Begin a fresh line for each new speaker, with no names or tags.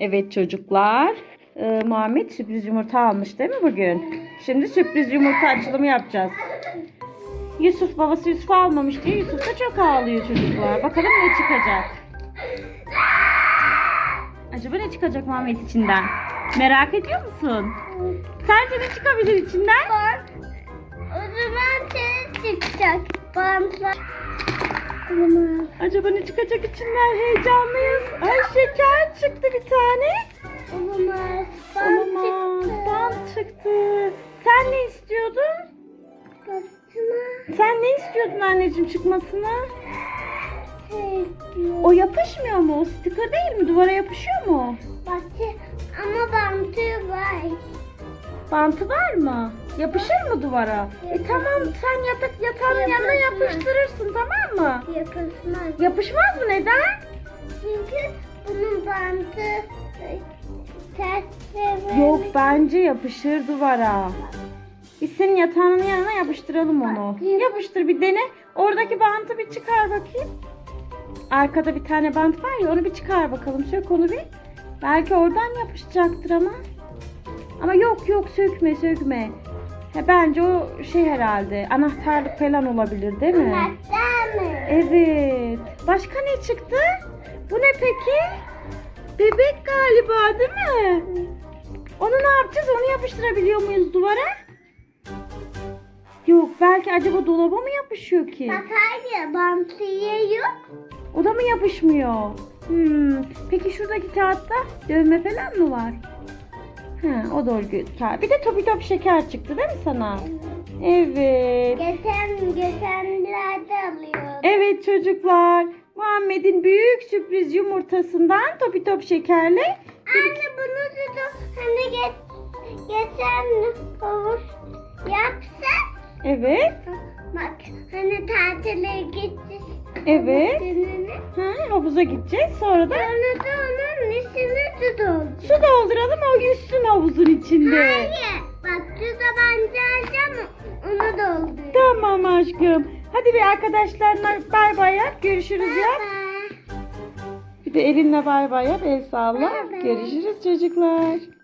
Evet çocuklar. Ee, Muhammed sürpriz yumurta almış değil mi bugün? Şimdi sürpriz yumurta açılımı yapacağız. Yusuf babası Yusuf almamış diye Yusuf da çok ağlıyor çocuklar. Bakalım ne çıkacak. Acaba ne çıkacak Muhammed içinden? Merak ediyor musun? Sence ne çıkabilir içinden?
O zaman şey çıkacak. Bantlar.
Acaba ne çıkacak içinden? Heyecanlıyız. Ay şeker çıktı bir tane.
Olamaz. Bant
Olamaz.
çıktı.
Bant çıktı. Sen ne istiyordun?
Baksana.
Sen ne istiyordun anneciğim çıkmasını?
Şey.
O yapışmıyor mu? O sticker değil mi? Duvara yapışıyor mu?
Bahçe ama bantı var.
Bantı var mı? Yapışır mı duvara? E tamam sen yatak yanına
Yapışmaz.
yapıştırırsın tamam mı?
Yapışmaz.
Yapışmaz mı? Neden?
Çünkü bunun bantı e, ters
Yok bence yapışır duvara. Biz senin yatağının yanına yapıştıralım onu.
Bak,
Yapıştır bir dene. Oradaki bantı bir çıkar bakayım. Arkada bir tane bant var ya onu bir çıkar bakalım. Sök onu bir. Belki oradan yapışacaktır ama. Ama yok yok sökme sökme. He, bence o şey herhalde anahtarlık falan olabilir değil mi?
Anahtar mı?
Evet. Başka ne çıktı? Bu ne peki? Bebek galiba değil mi? Onu ne yapacağız? Onu yapıştırabiliyor muyuz duvara? Yok belki acaba dolaba mı yapışıyor ki?
Bak hayır bantı yok.
O da mı yapışmıyor? Hmm. Peki şuradaki kağıtta dövme falan mı var? Ha, o da örgü kağıt. Bir de topi top şeker çıktı değil mi sana? Evet.
Geçen geçenlerde alıyor.
Evet çocuklar. Muhammed'in büyük sürpriz yumurtasından topi top şekerle
Anne bunu da hani geç, geçen havuz yapsa
Evet.
bak hani tatile gittik.
Evet. Ha, havuza gideceğiz. Sonra da
Sonra da onun üstüne su doldu.
su dolduralım o yüzsün havuzun içinde.
Hayır. Bak su tabanca alacağım onu doldur.
Tamam aşkım. Hadi bir arkadaşlarına bay bay yap. Görüşürüz.
Bye.
Bir de elinle bay bay yap. El salla. Görüşürüz çocuklar.